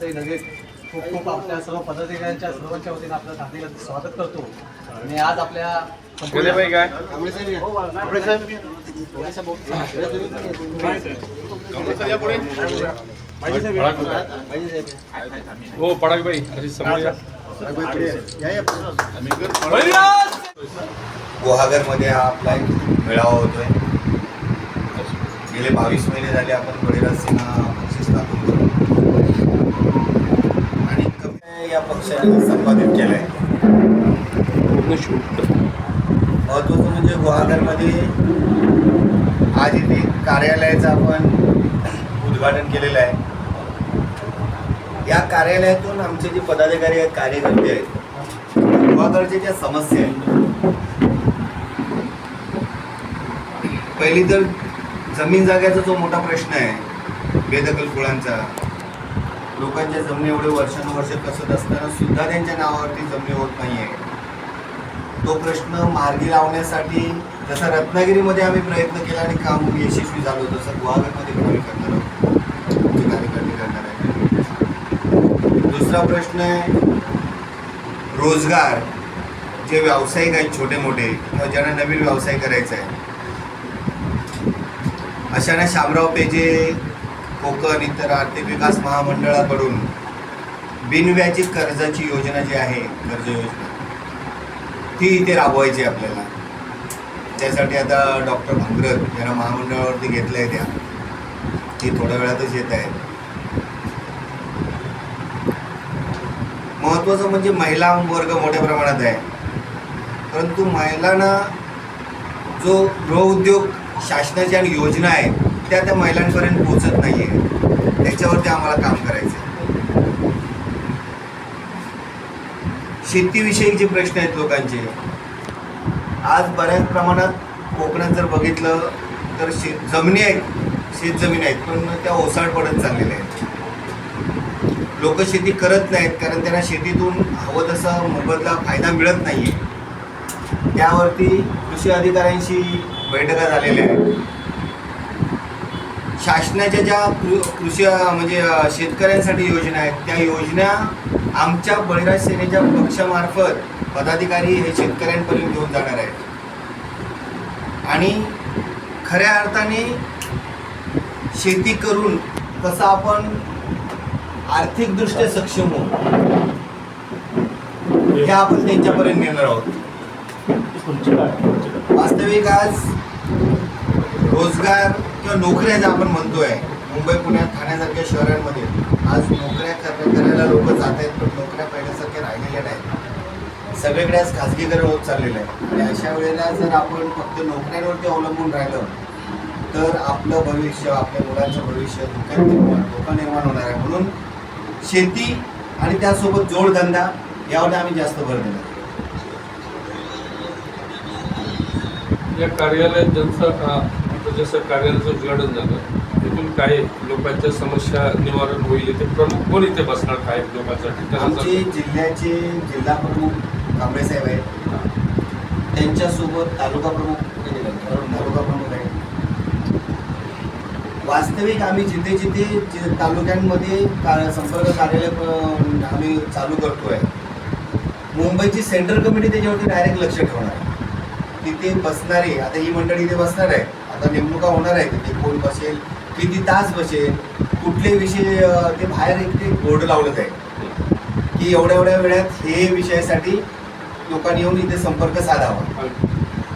ते लगेच खूप खूप आपल्या सर्व पदाधिकाऱ्यांच्या सर्वांच्या वतीने आपलं हार्दिक स्वागत करतो. आणि आज आपल्या गेले बाई काय? हो पडाक या. गुहागरमध्ये हा आपला एक मेळावा होतोय. गेले बावीस महिने झाले आपण बळीराज सिन्हा पक्ष स्थापन करून आणि कमी या पक्षाने संपादित शूट महत्त्वाचं म्हणजे गुहागरमध्ये आज इथे कार्यालयाचं आपण उद्घाटन केलेलं आहे. या कार्यालयातून आमचे जे पदाधिकारी आहेत कार्यकर्ते आहेत गुहागरच्या ज्या समस्या आहेत पहिली तर जमीन जाग्याचा जो मोठा प्रश्न आहे बेदखल कुळांचा लोकांच्या जमिनी एवढे वर्षानुवर्ष कसत असताना सुद्धा त्यांच्या नावावरती जमिनी होत नाही आहे तो प्रश्न मार्गी लावण्यासाठी जसा रत्नागिरीमध्ये आम्ही प्रयत्न केला आणि काम यशस्वी झालो तसं गुहागरमध्ये पण आम्ही करणार आहोत. कार्यकर्ते करणार आहे दुसरा प्रश्न आहे रोजगार. जे व्यावसायिक आहेत छोटे मोठे किंवा ज्यांना नवीन व्यवसाय करायचा आहे. अशांना शामराव पेजे कोकण इतर आर्थिक विकास महामंडळाकडून बिनव्याजी कर्जाची योजना जी आहे कर्ज योजना ती इथे राबवायची आहे आपल्याला. त्यासाठी आता डॉक्टर भांगरत यांना महामंडळावरती घेतलं आहे त्या. ती थोड्या वेळातच येत आहेत. महत्त्वाचं म्हणजे महिला वर्ग मोठ्या प्रमाणात आहे. परंतु महिलांना जो गृहउद्योग शासनाच्या आणि योजना आहेत त्या त्या महिलांपर्यंत पोहोचत नाही आहे त्याच्यावरती आम्हाला काम करायचं आहे शेतीविषयी जे प्रश्न आहेत लोकांचे आज बऱ्याच प्रमाणात कोकणात जर बघितलं तर शेत जमिनी आहेत शेतजमीन आहेत पण त्या ओसाड पडत चाललेल्या आहेत. लोक शेती करत नाहीत कारण त्यांना शेतीतून हवं तसा मोबदला फायदा मिळत नाही आहे त्यावरती कृषी अधिकाऱ्यांशी बैठका झालेल्या आहेत. शासनाच्या ज्या कृ कृषी म्हणजे शेतकऱ्यांसाठी योजना आहेत त्या योजना आमच्या बळीराज सेनेच्या पक्षामार्फत पदाधिकारी हे शेतकऱ्यांपर्यंत घेऊन जाणार आहेत. आणि खऱ्या अर्थाने शेती करून कसं आपण आर्थिकदृष्ट्या सक्षम होऊ हे आपण त्यांच्यापर्यंत नेणार आहोत. वास्तविक आज रोजगार किंवा नोकऱ्या ज्या आपण म्हणतोय मुंबई पुण्यात ठाण्यासारख्या शहरांमध्ये आज नोकऱ्या करायला लोक जात आहेत पण नोकऱ्या पहिल्यासारख्या राहिलेल्या नाहीत. सगळीकडे आज खाजगीकरण होत चाललेलं आहे. आणि अशा वेळेला जर आपण फक्त नोकऱ्यांवरती अवलंबून राहिलं तर आपलं भविष्य आपल्या मुलांचं भविष्य धोक्यात निर्माण धोका निर्माण होणार आहे. म्हणून शेती आणि त्यासोबत जोडधंदा यावर आम्ही जास्त भर दिला या कार्यालयात ज्यांचं जसं कार्यालयाचं उद्घाटन झालं तिथून काय लोकांच्या समस्या निवारण होईल इथे. प्रमुख कोण इथे बसणार काय लोकांसाठी? आमचे जिल्ह्याचे जिल्हा प्रमुख कांबळे साहेब आहेत. त्यांच्यासोबत तालुका प्रमुख तालुका प्रमुख आहेत. वास्तविक आम्ही जिथे जिथे तालुक्यांमध्ये का- संपर्क कार्यालय आम्ही चालू करतोय मुंबईची सेंट्रल कमिटी त्याच्यावरती डायरेक्ट लक्ष ठेवणार आहे. तिथे बसणारे आता ही मंडळी इथे बसणार आहे. आता नेमणुका होणार आहे? तिथे कोण बसेल? किती तास बसेल? कुठले विषय ते बाहेर एक ते बोर्ड लावलं जाईल की एवढ्या एवढ्या वेळात हे विषयासाठी लोकांनी येऊन इथे संपर्क साधावा.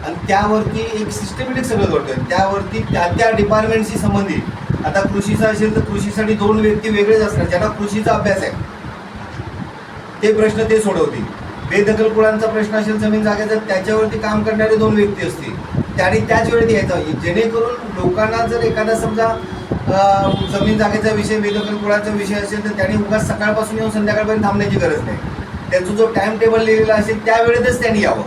आणि त्यावरती एक सिस्टमॅटिक सगळं करतोय. त्यावरती त्या त्या डिपार्टमेंटशी संबंधित. आता कृषीचा असेल तर कृषीसाठी दोन व्यक्ती वेगळेच असणार. ज्यांना कृषीचा अभ्यास आहे. ते प्रश्न ते सोडवतील. बेदखल कुळांचा प्रश्न असेल जमीन जागेचा त्याच्यावरती काम करणारे दोन व्यक्ती असतील. त्याने त्याच वेळेत यायचं. जेणेकरून लोकांना जर एखादा समजा जमीन जागेचा विषय बेदखल कुळाचा विषय असेल तर त्यांनी उगाच सकाळपासून येऊन संध्याकाळपर्यंत थांबण्याची गरज नाही. त्याचं जो टाइम टेबल लिहिलेला असेल त्यावेळेतच त्यांनी यावं.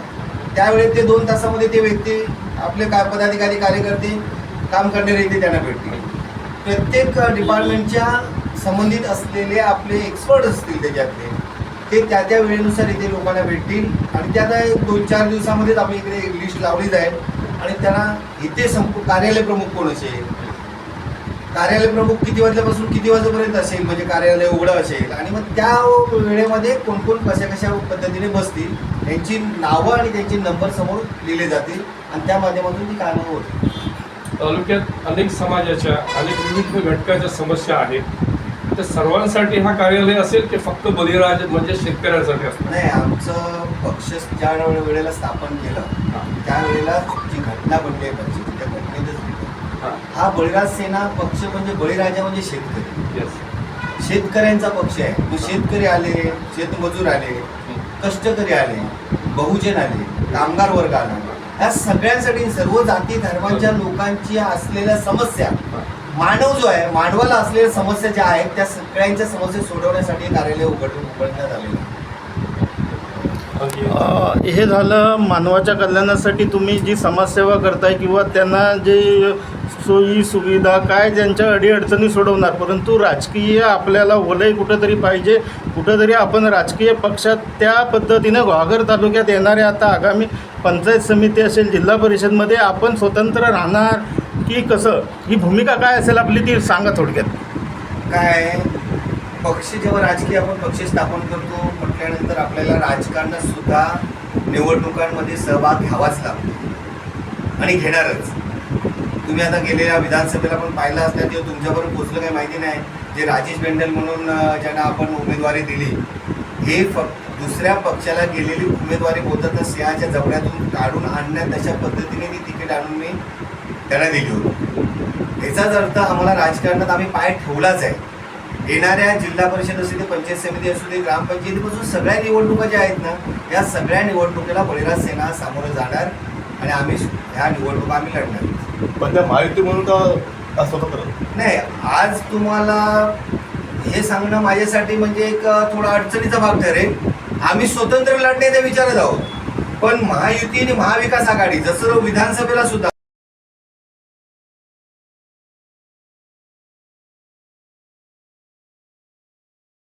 त्यावेळेत ते दोन तासामध्ये ते व्यक्ती आपले का पदाधिकारी कार्यकर्ते काम करणारे इथे त्यांना भेटतील. प्रत्येक डिपार्टमेंटच्या संबंधित असलेले आपले एक्सपर्ट असतील त्याच्यातले. ते त्या त्या वेळेनुसार इथे लोकांना भेटतील. आणि त्या एक दोन चार दिवसामध्येच आम्ही इकडे लिस्ट लावली जाईल आणि त्यांना इथे संप कार्यालय प्रमुख कोण असेल? कार्यालय प्रमुख किती वाजल्यापासून किती वाजेपर्यंत असेल? म्हणजे कार्यालय उघडं असेल? आणि मग त्या वेळेमध्ये कोण कोण कशा कशा पद्धतीने बसतील? त्यांची नावं आणि त्यांचे नंबर समोर लिहिले जातील. आणि त्या माध्यमातून ती कामं होतील. तालुक्यात अनेक समाजाच्या अनेक विविध घटकाच्या समस्या आहेत. त्या सर्वांसाठी हा कार्यालय असेल की फक्त बळीराज म्हणजे शेतकऱ्यांसाठी असणार? नाही आमचं पक्ष ज्या वेळेला स्थापन केलं त्यावेळेला जी घटना बनली आहे पक्षाची त्या घटनेतच. हां. हा बळीराज सेना पक्ष म्हणजे बळीराजा म्हणजे शेतकरी. शेतकऱ्यांचा पक्ष आहे. मग शेतकरी आले शेतमजूर आले कष्टकरी आले बहुजन आले कामगार वर्ग आला. या सगळ्यांसाठी सर्व जाती धर्मांच्या लोकांची असलेल्या समस्या मानव जो आहे मानवाला असलेल्या समस्या ज्या आहेत त्या सगळ्यांच्या समस्या सोडवण्यासाठी कार्यालय उघडून उघडण्यात आलेलं आहे. हे झालं मानवाच्या कल्याणासाठी तुम्ही जी समाजसेवा करताय किंवा त्यांना जे सोयी सुविधा काय ज्यांच्या अडीअडचणी सोडवणार परंतु राजकीय आपल्याला वलय कुठंतरी पाहिजे कुठंतरी आपण राजकीय पक्षात त्या पद्धतीनं घोघर तालुक्यात येणाऱ्या आता आगामी पंचायत समिती असेल जिल्हा परिषदमध्ये आपण स्वतंत्र राहणार की कसं ही भूमिका काय असेल आपली ती सांगा थोडक्यात. काय पक्ष जेव्हा राजकीय आपण पक्ष स्थापन करतो म्हटल्यानंतर आपल्याला राजकारणात सुद्धा निवडणुकांमध्ये सहभाग घ्यावाच लागतो. आणि घेणारच. तुम्ही आता गेलेल्या विधानसभेला पण पाहिलं असल्या तेव्हा तुमच्याबरोबर पोचलं काही माहिती नाही. जे राजेश बेंडल म्हणून ज्यांना आपण उमेदवारी दिली हे फक्त दुसऱ्या पक्षाला गेलेली उमेदवारी बोलताना सिंहाच्या जवळ्यातून काढून आणण्यात तशा पद्धतीने ती तिकीट आणून मी त्यांना दिली होती. याचाच अर्थ आम्हाला राजकारणात आम्ही पाय ठेवलाच आहे. येणाऱ्या जिल्हा परिषद असू दे पंचायत समिती असू दे ग्रामपंचायतीपासून सगळ्या निवडणुका ज्या आहेत ना या सगळ्या निवडणुकीला बळीराज सेना सामोरं जाणार आणि आम्ही ह्या निवडणुका आम्ही लढणार. पण त्या महायुती म्हणून का स्वतंत्र? नाही आज तुम्हाला हे सांगणं माझ्यासाठी म्हणजे एक थोडा अडचणीचा भाग ठरेल. आम्ही स्वतंत्र लढण्याच्या विचारत आहोत. पण महायुती आणि महाविकास आघाडी जसं विधानसभेला सुद्धा